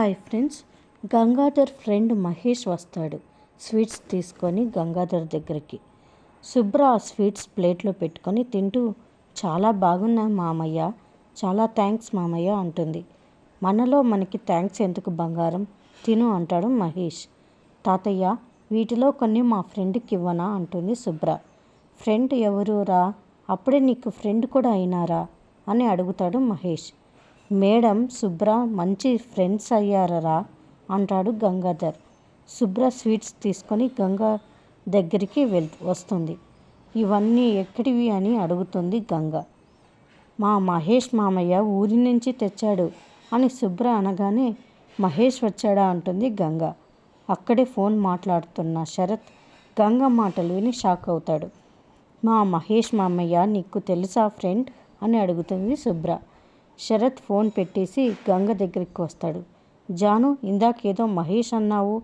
Hi friends Gangadhar friend Mahesh వస్తాడు. Sweets తీసుకొని గంగాధర్ దగ్గరికి. శుభ్ర ఆ స్వీట్స్ ప్లేట్లో పెట్టుకొని తింటూ చాలా బాగున్నాయి మామయ్య చాలా థ్యాంక్స్ మామయ్య అంటుంది. మనలో మనకి థ్యాంక్స్ ఎందుకు బంగారం? తిను అంటాడు మహేష్. తాతయ్య వీటిలో కొన్ని మా ఫ్రెండ్కి ఇవ్వనా అంటుంది శుభ్ర ఫ్రెండ్ ఎవరు రా? అప్పుడే నీకు ఫ్రెండ్ కూడా అయినారా? అని అడుగుతాడు మహేష్. మేడం శుభ్ర మంచి ఫ్రెండ్స్ అయ్యారా అంటాడు గంగాధర్. శుభ్ర స్వీట్స్ తీసుకొని గంగా దగ్గరికి వెళ్ వస్తుంది. ఇవన్నీ ఎక్కడివి అని అడుగుతుంది గంగ. మా మహేష్ మామయ్య ఊరి నుంచి తెచ్చాడు అని శుభ్ర అనగానే మహేష్ వచ్చాడా అంటుంది గంగ. అక్కడే ఫోన్ మాట్లాడుతున్న శరత్ గంగ మాటలు విని షాక్ అవుతాడు. మా మహేష్ మామయ్య నీకు తెలుసా ఫ్రెండ్ అని అడుగుతుంది శుభ్ర శరత్ ఫోన్ పెట్టేసి గంగ దగ్గరికి వస్తాడు. జాను ఇందాకేదో మహేష్ అన్నావు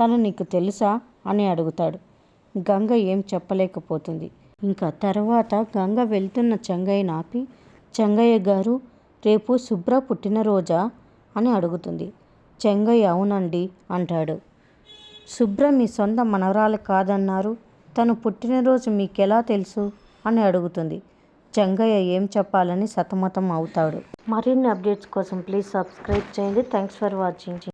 తను నీకు తెలుసా? అని అడుగుతాడు. గంగ ఏం చెప్పలేకపోతుంది. ఇంకా తర్వాత గంగ వెళ్తున్న చెంగయ్యని ఆపి చెంగయ్య గారు రేపు శుభ్ర పుట్టినరోజా? అని అడుగుతుంది. చెంగయ్య అవునండి అంటాడు. శుభ్ర మీ సొంత మనవరాలు కాదన్నారు. తను పుట్టినరోజు మీకెలా తెలుసు? అని అడుగుతుంది. జంగయ్య ఏం చెప్పాలని సతమతం అవుతాడు. మరిన్ని అప్డేట్స్ కోసం ప్లీజ్ సబ్స్క్రైబ్ చేయండి. Thanks for watching.